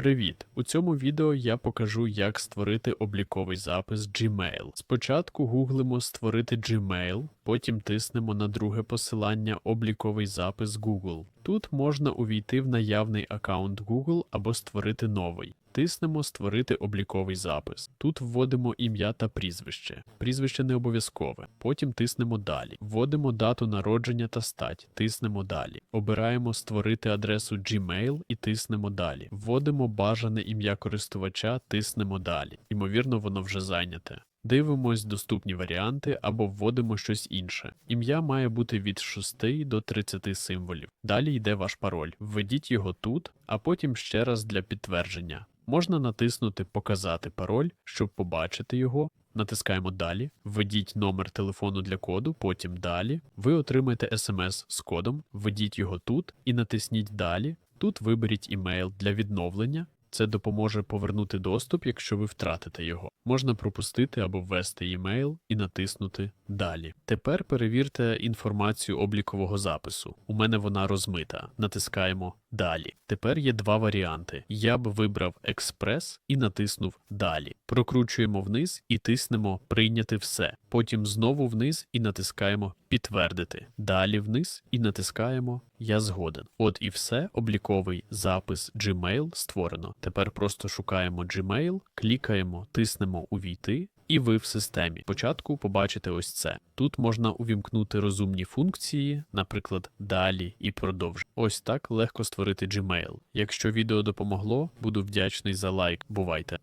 Привіт! У цьому відео я покажу, як створити обліковий запис Gmail. Спочатку гуглимо створити Gmail, потім тиснемо на друге посилання обліковий запис Google. Тут можна увійти в наявний аккаунт Google або створити новий. Тиснемо Створити обліковий запис. Тут вводимо ім'я та прізвище. Прізвище не обов'язкове. Потім тиснемо Далі. Вводимо дату народження та стать. Тиснемо Далі. Обираємо Створити адресу Gmail і тиснемо Далі. Вводимо бажане ім'я користувача, тиснемо Далі. Ймовірно, воно вже зайняте. Дивимось доступні варіанти або вводимо щось інше. Ім'я має бути від 6 до 30 символів. Далі йде ваш пароль. Введіть його тут, а потім ще раз для підтвердження. Можна натиснути Показати пароль, щоб побачити його. Натискаємо Далі, введіть номер телефону для коду, потім Далі. Ви отримаєте смс з кодом, введіть його тут і натисніть Далі. Тут виберіть імейл для відновлення. Це допоможе повернути доступ, якщо ви втратите його. Можна пропустити або ввести імейл і натиснути Далі. Тепер перевірте інформацію облікового запису. У мене вона розмита. Натискаємо Далі. Тепер є два варіанти. Я б вибрав Експрес і натиснув Далі. Прокручуємо вниз і тиснемо Прийняти все. Потім знову вниз і натискаємо Підтвердити. Далі вниз і натискаємо Я згоден. От і все. Обліковий запис Gmail створено. Тепер просто шукаємо Gmail, клікаємо, тиснемо Увійти. І ви в системі. Спочатку побачите ось це. Тут можна увімкнути розумні функції, наприклад, далі і продовж. Ось так легко створити Gmail. Якщо відео допомогло, буду вдячний за лайк. Бувайте!